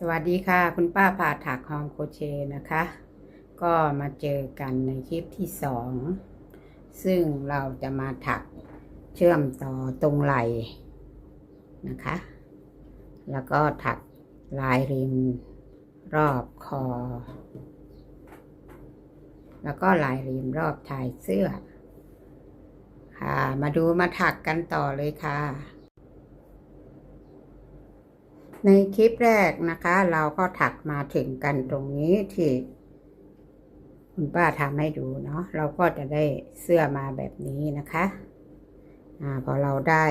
สวัสดีค่ะ คุณป้าผ่าถักฮอมโคเชนะคะ ก็มาเจอกันในคลิปที่สอง ซึ่งเราจะมาถักเชื่อมต่อตรงไหล่นะคะ แล้วก็ถักลายริมรอบคอ แล้วก็ลายริมรอบชายเสื้อ ค่ะ มาดูมาถักกันต่อเลยค่ะ ในคลิปแรกนะคะ เราก็ถักมาถึงกันตรงนี้ที่คุณป้าทำให้ดูเนาะเราก็จะได้เสื้อมาแบบนี้นะคะอ่าพอเราได้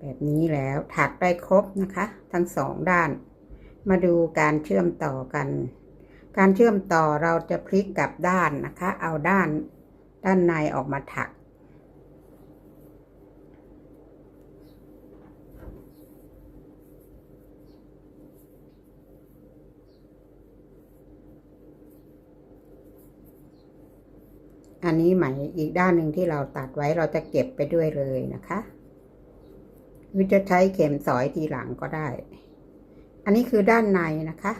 แบบนี้แล้วถักได้ครบนะคะ ทั้งสองด้าน มาดูการเชื่อมต่อกัน การเชื่อมต่อเราจะพลิกกลับด้านนะคะ เอาด้านด้านในออกมาถัก อันนี้ไหมอีกด้านหนึ่งที่เราตัดไว้เราจะเก็บไปด้วยเลยนะคะหรือจะใช้เข็มสอยทีหลังก็ได้ อันนี้คือด้านในนะคะ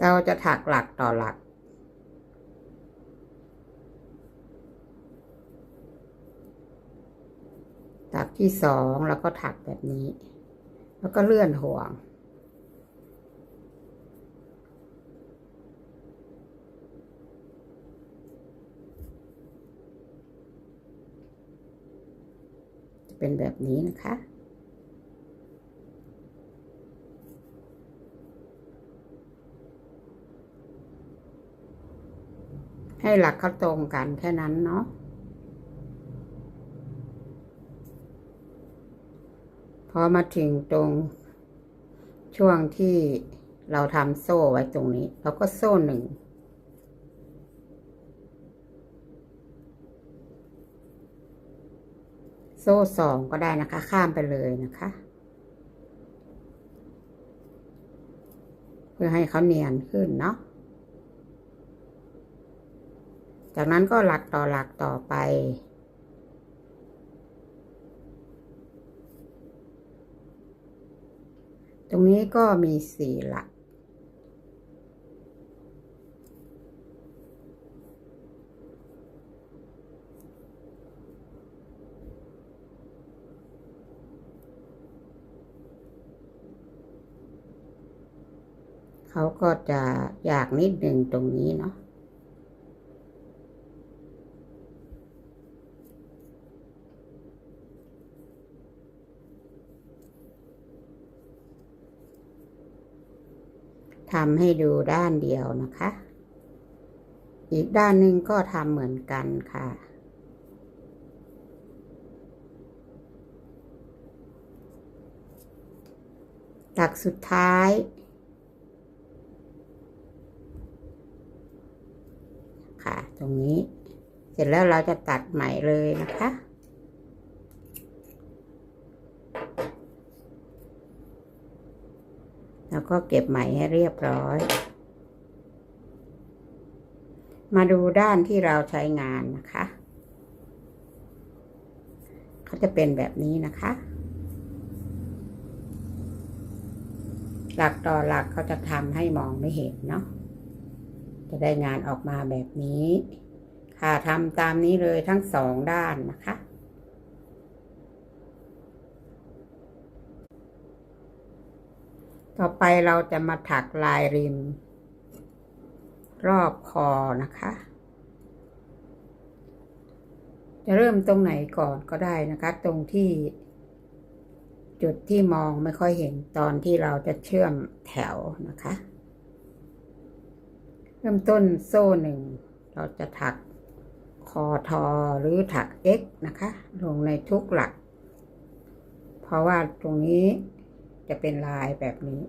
เราจะถักหลักต่อหลัก ถัก ที่สองแล้วก็ถักแบบนี้ แล้วก็เลื่อนห่วง จะเป็นแบบนี้นะคะให้หลักเขาตรงกันแค่นั้นเนาะ พ อมาถึงตรงช่วงที่เราทำโซ่ไว้ตรงนี้ เราก็โซ่หนึ่ง โซ่สองก็ได้นะคะ ข้ามไปเลยนะคะ เพื่อให้เขาเนียนขึ้นเนาะจากนั้นก็หลักต่อหลักต่อไป ตรงนี้ก็มีสี่หลัก เขาก็จะอยากนิดหนึ่งตรงนี้เนาะ ทำให้ดูด้านเดียวนะคะ อีกด้านหนึ่งก็ทำเหมือนกันค่ะ หลักสุดท้าย ค่ะ ตรงนี้ เสร็จแล้วเราจะตัดใหม่เลยนะคะ แล้ว ก็เก็บไหมให้เรียบร้อย มาดูด้านที่เราใช้งานนะคะเขาจะเป็นแบบนี้นะคะ หลักต่อหลักเขาจะทำให้มองไม่เห็นเนาะจะได้งานออกมาแบบนี้ ค่ะทำตามนี้เลยทั้งสองด้านนะคะ ต่อไปเราจะมาถักลายริม รอบคอนะคะ จะเริ่มตรงไหนก่อนก็ได้นะคะ ตรงที่จุดที่มองไม่ค่อยเห็นตอนที่เราจะเชื่อมแถวนะคะ เริ่มต้นโซ่หนึ่ง เราจะถักคอทอหรือถัก x นะคะ ลงในทุกหลัก เพราะว่าตรงนี้ จะเป็นลายแบบนี้ ถ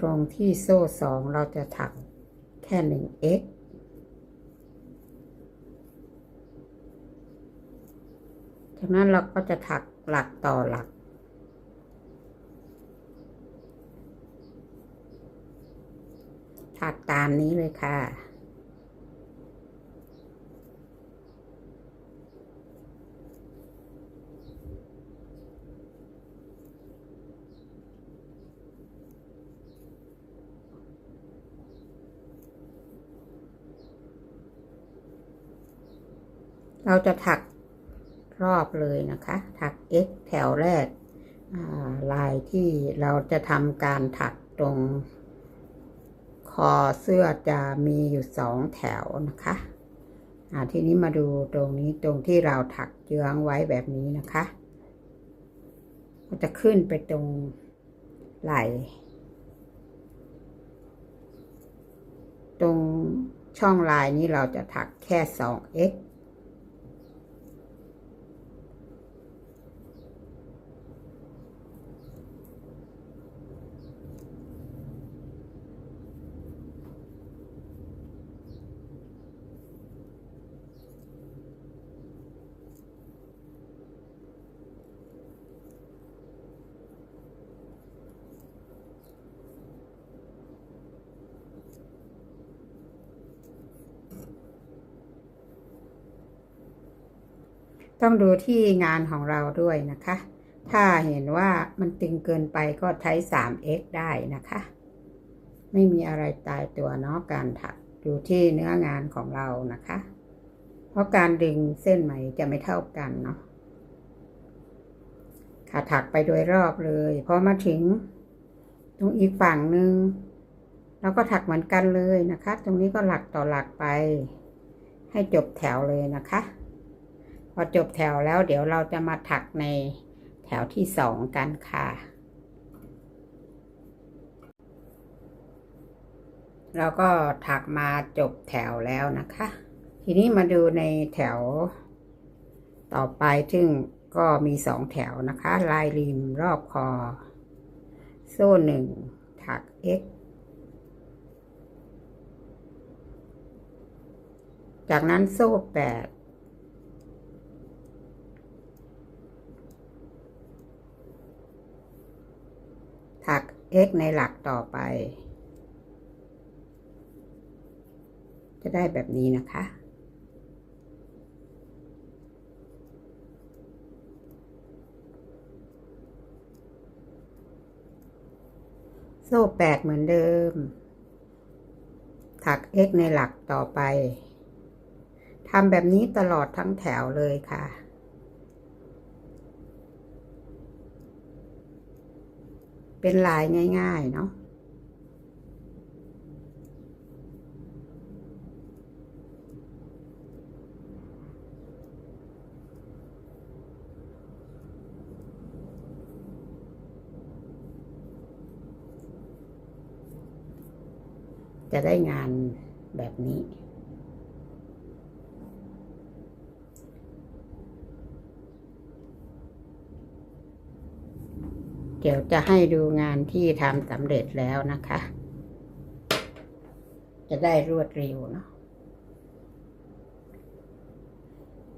ตรงที่โซ่สองเราจะถักแค่หนึ่ง x จากนั้นเราก็จะถักหลักต่อหลัก ถักตามนี้เลยค่ะ เราจะถักรอบเลยนะคะ ถัก x แถวแรกลายที่เราจะทำการถักตรงคอเสื้อจะมีอยู่สองแถวนะคะทีนี้มาดูตรงนี้ตรงที่เราถักเยื้องไว้แบบนี้นะคะก็จะขึ้นไปตรงไหล่ตรงช่องลายนี้เราจะถักแค่ 2x ต้องดูที่งานของเราด้วยนะคะ ถ้าเห็นว่ามันตึงเกินไปก็ใช้ 3x ได้นะคะ ไม่มีอะไรตายตัวเนาะการถักดูที่เนื้องานของเรานะคะ เพราะการดึงเส้นไหมจะไม่เท่ากันเนาะค่ะถักไปโดยรอบเลยพอมาถึง ตรงอีกฝั่งหนึ่งเราก็ถักเหมือนกันเลยนะคะ ตรงนี้ก็หลักต่อหลักไป ให้จบแถวเลยนะคะ อจบแถวแล้วเดี๋ยวเราจะมาถักในแถวที่สองกันค่ะ เราก็ถักมาจบแถวแล้วนะคะ ทีนี้มาดูในแถวต่อไปซึ่งก็มีสองแถวนะคะ ลายริมรอบคอ โซ่หนึ่งถัก x จากนั้นโซ่แปด ถัก x ในหลักต่อไป จะได้แบบนี้นะคะ โซ่แปดเหมือนเดิม ถัก x ในหลักต่อไปทำแบบนี้ตลอดทั้งแถวเลยค่ะ เป็นลายง่ายๆเนาะจะได้งานแบบนี้ เดี๋ยวจะให้ดูงานที่ทำสำเร็จแล้วนะคะ จะได้รวดเร็วเนาะ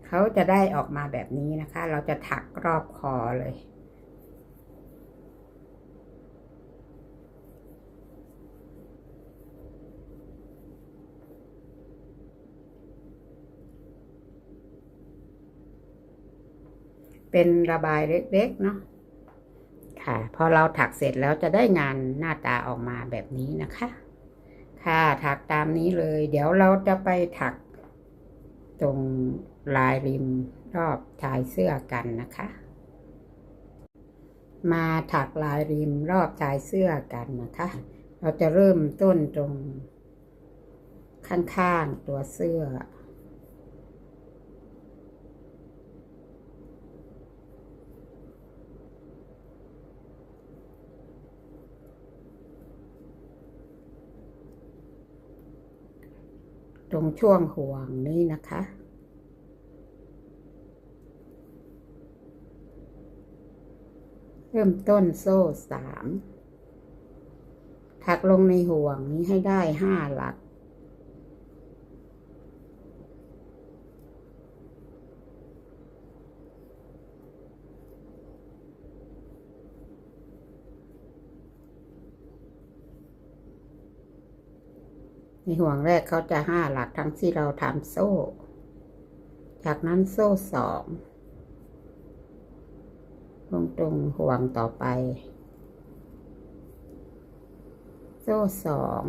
เขาจะได้ออกมาแบบนี้นะคะ เราจะถักรอบคอเลยเป็นระบายเล็กๆเนาะ ค่ะ พอเราถักเสร็จแล้วจะได้งานหน้าตาออกมาแบบนี้นะคะ ค่ะถักตามนี้เลย เดี๋ยวเราจะไปถัก ตรงลายริมรอบชายเสื้อกันนะคะ มาถักลายริมรอบชายเสื้อกันนะคะ เราจะเริ่มต้นตรงข้างๆตัวเสื้อ ต รงช่วงห่วงนี้นะคะ เริ่มต้นโซ่สามถักลงในห่วงนี้ให้ได้ห้าหลัก ห่วงแรกเขาจะห้าหลักทั้งที่เราทำโซ่ จากนั้นโซ่สองลงตรงห่วงต่อไป โซ่สอง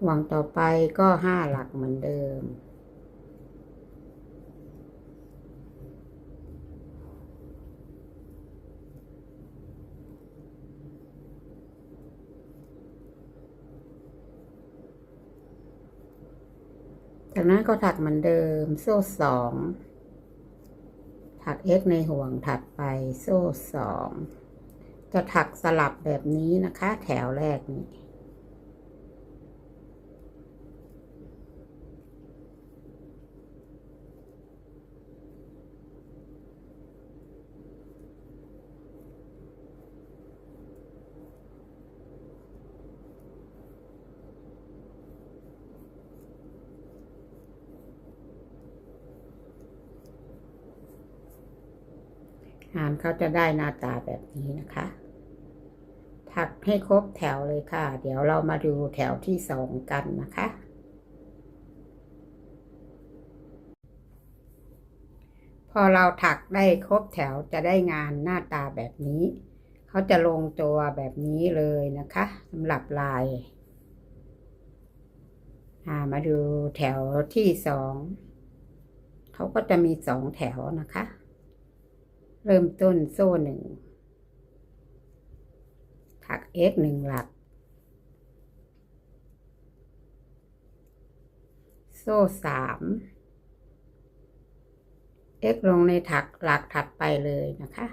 ห่วงต่อไปก็ห้าหลักเหมือนเดิม จากนั้นก็ถักเหมือนเดิม โซ่สองถัก x ในห่วงถัดไปโซ่สองจะถักสลับแบบนี้นะคะ แถวแรกนี้ งานเขาจะได้หน้าตาแบบนี้นะคะ ถักให้ครบแถวเลยค่ะ เดี๋ยวเรามาดูแถวที่สองกันนะคะ พอเราถักได้ครบแถวจะได้งานหน้าตาแบบนี้เขาจะลงตัวแบบนี้เลยนะคะสำหรับลายมาดูแถวที่สอง เขาก็จะมีสองแถวนะคะ เริ่มต้นโซ่หนึ่ง ถัก x หนึ่งหลัก โซ่สาม x ลงในถักหลักถัดไปเลยนะคะ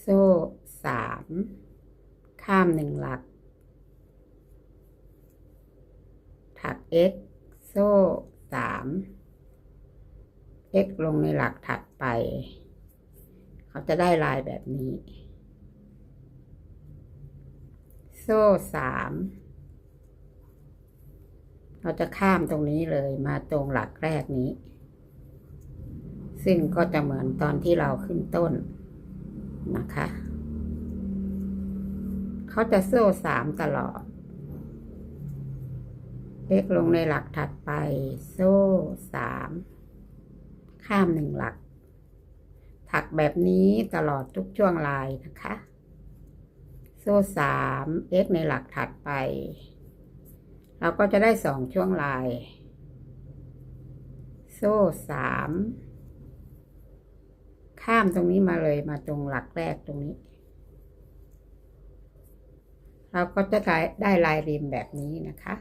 โซ่สาม ข้ามหนึ่งหลัก ถัก x โซ่สาม x ลงในหลักถัดไป เขาจะได้ลายแบบนี้ โซ่สามเราจะข้ามตรงนี้เลยมาตรงหลักแรกนี้ ซึ่งก็จะเหมือนตอนที่เราขึ้นต้นนะคะ เขาจะโซ่สามตลอด เล็กลงในหลักถัดไป โซ่สามข้ามหนึ่งหลัก ถักแบบนี้ตลอดทุกช่วงลายนะคะ โซ่สาม x ในหลักถัดไป เราก็จะได้สองช่วงลาย โซ่สามข้ามตรงนี้มาเลยมาตรงหลักแรกตรงนี้ เราก็จะได้ได้ลายริมแบบนี้นะคะ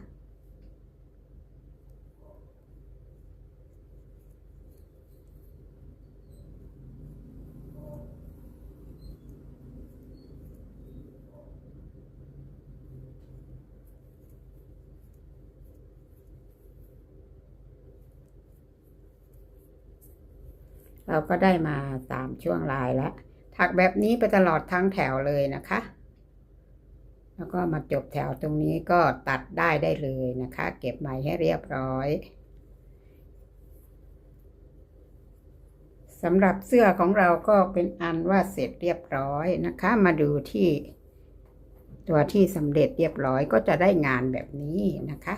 เราก็ได้มาสามช่วงลายแล้ว ถักแบบนี้ไปตลอดทั้งแถวเลยนะคะ แล้วก็มาจบแถวตรงนี้ก็ตัดได้ได้เลยนะคะ เก็บไหมให้เรียบร้อยสำหรับเสื้อของเราก็เป็นอันว่าเสร็จเรียบร้อยนะคะ มาดูที่ตัวที่สำเร็จเรียบร้อยก็จะได้งานแบบนี้นะคะ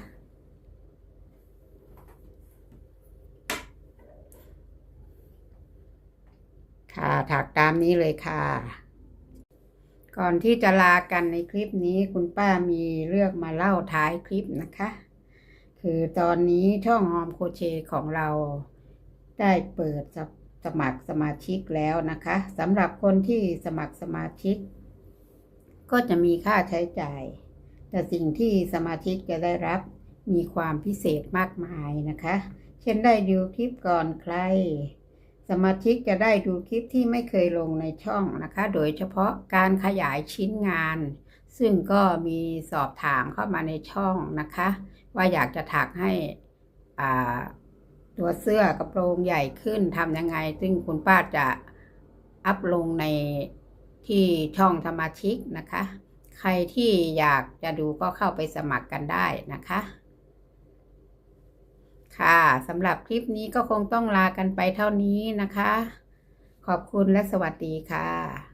ค่ะ ถักตามนี้เลยค่ะ ก่อนที่จะลากันในคลิปนี้คุณป้ามีเรื่องมาเล่าท้ายคลิปนะคะ คือตอนนี้ช่องฮอมโคเชของเราได้เปิดสมัครสมาชิกแล้วนะคะสำหรับคนที่สมัครสมาชิก ก็จะมีค่าใช้จ่าย แต่สิ่งที่สมาชิกจะได้รับมีความพิเศษมากมายนะคะ เช่นได้ดูคลิปก่อนใคร สมาชิกจะได้ดูคลิปที่ไม่เคยลงในช่องนะคะ โดยเฉพาะการขยายชิ้นงาน ซึ่งก็มีสอบถามเข้ามาในช่องนะคะ ว่าอยากจะถักให้ตัวเสื้อกระโปรงใหญ่ขึ้นทำยังไง ซึ่งคุณป้าจะอัพลงในที่ช่องสมาชิกนะคะ ใครที่อยากจะดูก็เข้าไปสมัครกันได้นะคะ ค่ะสำหรับคลิปนี้ก็คงต้องลากันไปเท่านี้นะคะ ขอบคุณและสวัสดีค่ะ